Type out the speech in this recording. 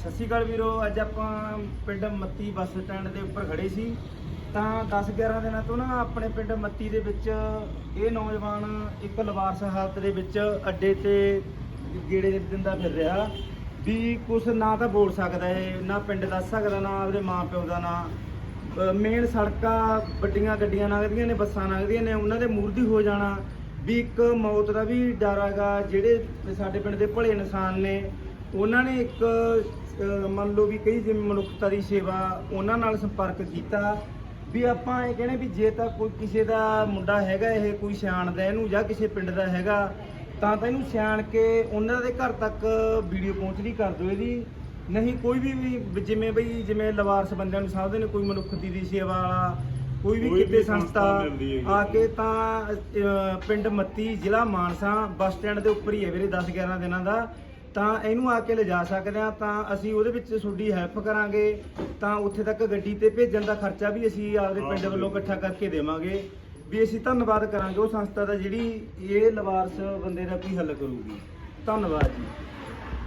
ਸਤਿ ਸ਼੍ਰੀ ਅਕਾਲ ਵੀਰੋ, ਅੱਜ ਆਪਾਂ ਪਿੰਡ ਮੱਤੀ ਬੱਸ ਸਟੈਂਡ ਦੇ ਉੱਪਰ ਖੜੇ ਸੀ। ਤਾਂ 10-11 ਦਿਨਾਂ ਤੋਂ ਨਾ ਆਪਣੇ ਪਿੰਡ ਮੱਤੀ ਦੇ ਵਿੱਚ ਇਹ ਨੌਜਵਾਨ ਇੱਕ ਲਵਾਰਸ ਹਾਲਤ ਦੇ ਵਿੱਚ ਅੱਡੇ ਤੇ ਗੇੜੇ ਦਿੰਦਾ ਫਿਰ ਰਿਹਾ ਵੀ ਕੁਛ ਨਾ ਤਾਂ ਬੋਲ ਸਕਦਾ ਹੈ ਨਾ ਪਿੰਡ ਦੱਸ ਸਕਦਾ, ਨਾ ਉਹਦੇ ਮਾਂ ਪਿਓ ਦਾ ਨਾ। ਮੇਨ ਸੜਕਾਂ ਵੱਡੀਆਂ ਗੱਡੀਆਂ ਲੰਘਦੀਆਂ ਨੇ, ਬੱਸਾਂ ਲੰਘਦੀਆਂ ਨੇ, ਉਹਨਾਂ ਦੇ ਮੂਰਦੀ ਹੋ ਜਾਣਾ ਵੀ ਇੱਕ ਮੌਤ ਦਾ ਵੀ ਡਰ ਹੈਗਾ। ਜਿਹੜੇ ਸਾਡੇ ਪਿੰਡ ਦੇ ਭਲੇ ਇਨਸਾਨ ਨੇ, ਉਹਨਾਂ ਨੇ ਇੱਕ ਅਹ, ਮੰਨ ਲਓ ਵੀ ਕਈ ਜਿਵੇਂ ਮਨੁੱਖਤਾ ਦੀ ਸੇਵਾ ਉਹਨਾਂ ਨਾਲ ਸੰਪਰਕ ਕੀਤਾ ਵੀ ਆਪਾਂ ਇਹ ਕਹਿੰਦੇ ਵੀ ਜੇ ਤਾਂ ਕੋਈ ਕਿਸੇ ਦਾ ਮੁੰਡਾ ਹੈਗਾ ਇਹ ਕੋਈ ਸਿਆਣਦਾ ਇਹਨੂੰ ਜਾਂ ਕਿਸੇ ਪਿੰਡ ਦਾ ਹੈਗਾ ਤਾਂ ਤਾਂ ਇਹਨੂੰ ਸਿਆਣ ਕੇ ਉਹਨਾਂ ਦੇ ਘਰ ਤੱਕ ਵੀਡੀਓ ਪਹੁੰਚਦੀ ਕਰ ਦਿਓ ਇਹਦੀ ਨਹੀਂ ਕੋਈ ਵੀ ਵੀ ਜਿਵੇਂ ਬਈ ਜਿਵੇਂ ਲਵਾਰਸ ਬੰਦਿਆਂ ਨੂੰ ਸਮਝਦੇ ਨੇ ਕੋਈ ਮਨੁੱਖਤੀ ਦੀ ਸੇਵਾ ਵਾਲਾ ਕੋਈ ਵੀ ਕੋਈ ਵੀ ਕਿਤੇ ਸੰਸਥਾ ਸੰਸਥਾ ਮਿਲਦੀ ਹੈਗੀ। ਆ ਕੇ ਤਾਂ ਅਹ, ਪਿੰਡ ਮੱਤੀ ਜ਼ਿਲ੍ਹਾ ਮਾਨਸਾ ਬੱਸ ਸਟੈਂਡ ਦੇ ਉੱਪਰ ਹੀ ਹੈ ਵੀਰੇ 10 11 ਦਿਨਾਂ ਦਾ ਤਾਂ ਇਹਨੂੰ ਆ ਕੇ ਲਿਜਾ ਸਕਦੇ ਆ ਤਾਂ ਅਸੀਂ ਉਹਦੇ ਵਿੱਚ ਤੁਹਾਡੀ ਹੈਲਪ ਕਰਾਂਗੇ। ਤਾਂ ਉੱਥੇ ਤੱਕ ਗੱਡੀ ਤੇ ਭੇਜਣ ਦਾ ਖਰਚਾ ਵੀ ਅਸੀਂ ਆਪਦੇ ਪਿੰਡ ਵੱਲੋਂ ਇਕੱਠਾ ਕਰਕੇ ਦੇਵਾਂਗੇ। ਵੀ ਅਸੀਂ ਧੰਨਵਾਦ ਕਰਾਂਗੇ ਉਹ ਸੰਸਥਾ ਦਾ ਜਿਹੜੀ ਇਹ ਲਵਾਰਸ ਬੰਦੇ ਦਾ ਕੀ ਹੱਲ ਕਰੂਗੀ। ਧੰਨਵਾਦ ਜੀ।